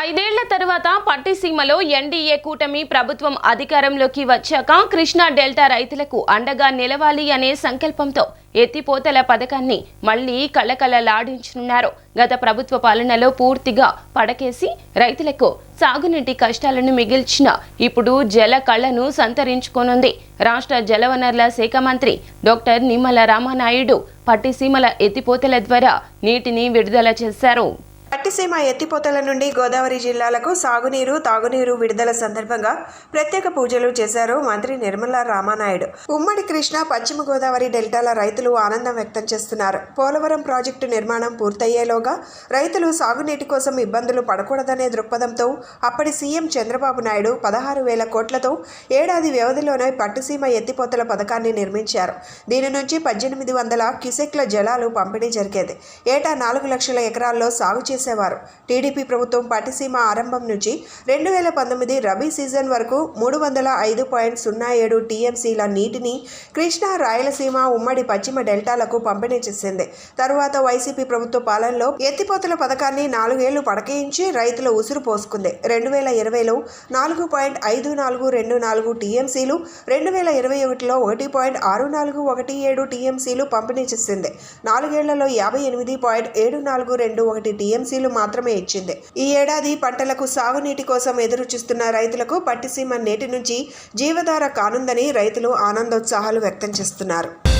ఐదేళ్ళ తర్వాత పట్టిసీమలో ఎన్డీఏ కూటమి ప్రభుత్వం అధికారంలోకి వచ్చాక కృష్ణా డెల్టా రైతులకు అండగా నిలవాలి అనే సంకల్పంతో ఎత్తిపోతల పథకాన్ని మళ్ళీ కళకళలాడించనున్నారు. గత ప్రభుత్వ పాలనలో పూర్తిగా పడకేసి రైతులకు సాగునీటి కష్టాలను మిగిల్చిన ఇప్పుడు జల కళను సంతరించుకోనుంది. రాష్ట్ర జలవనరుల శాఖ మంత్రి డాక్టర్ నిమ్మల రామానాయుడు పట్టిసీమల ఎత్తిపోతల ద్వారా నీటిని విడుదల చేశారు. పట్టిసీమ ఎత్తిపోతల నుండి గోదావరి జిల్లాలకు సాగునీరు తాగునీరు విడుదల సందర్భంగా ప్రత్యేక పూజలు చేశారు మంత్రి నిర్మలా రామానాయుడు. ఉమ్మడి కృష్ణా పశ్చిమ గోదావరి డెల్టాల రైతులు ఆనందం వ్యక్తం చేస్తున్నారు. పోలవరం ప్రాజెక్టు నిర్మాణం పూర్తయ్యేలోగా రైతులు సాగునీటి కోసం ఇబ్బందులు పడకూడదనే దృక్పథంతో అప్పటి సీఎం చంద్రబాబు నాయుడు పదహారు వేల కోట్లతో ఏడాది వ్యవధిలోనే పట్టుసీమ ఎత్తిపోతల పథకాన్ని నిర్మించారు. దీని నుంచి పద్దెనిమిది వందల క్యుసెక్ల జలాలు పంపిణీ జరిగేది. ఏటా నాలుగు లక్షల ఎకరాల్లో సాగు చేసేవారు. టీడీపీ ప్రభుత్వం పట్టిసీమ ఆరంభం నుంచి రెండు వేల పంతొమ్మిది రబీ సీజన్ వరకు మూడు వందల ఐదు పాయింట్ సున్నా ఏడు టీఎంసీల నీటిని కృష్ణా రాయలసీమ ఉమ్మడి పశ్చిమ డెల్టాలకు పంపిణీ చేసింది. తరువాత వైసీపీ ప్రభుత్వ పాలనలో ఎత్తిపోతల పథకాన్ని నాలుగేళ్ళు పడకేయించి రైతుల ఉసురు పోసుకుంది. రెండు వేల ఇరవైలో నాలుగు పాయింట్ ఐదు నాలుగు రెండు నాలుగు టీఎంసీలు రెండు వేల ఇరవై ఒకటిలో ఒకటి పాయింట్ ఆరు నాలుగు ఒకటి ఏడు టీఎంసీలు పంపిణీ చేసింది. నాలుగేళ్ళలో యాభై ఎనిమిది పాయింట్ ఏడు నాలుగు రెండు ఒకటి టీఎంసీలు మాత్రమే ఇచ్చింది. ఈ ఏడాది పంటలకు సాగునీటి కోసం ఎదురు చూస్తున్న రైతులకు పట్టిసీమ నేటి నుంచి జీవధార కానుందని రైతులు ఆనందోత్సాహాలు వ్యక్తం చేస్తున్నారు.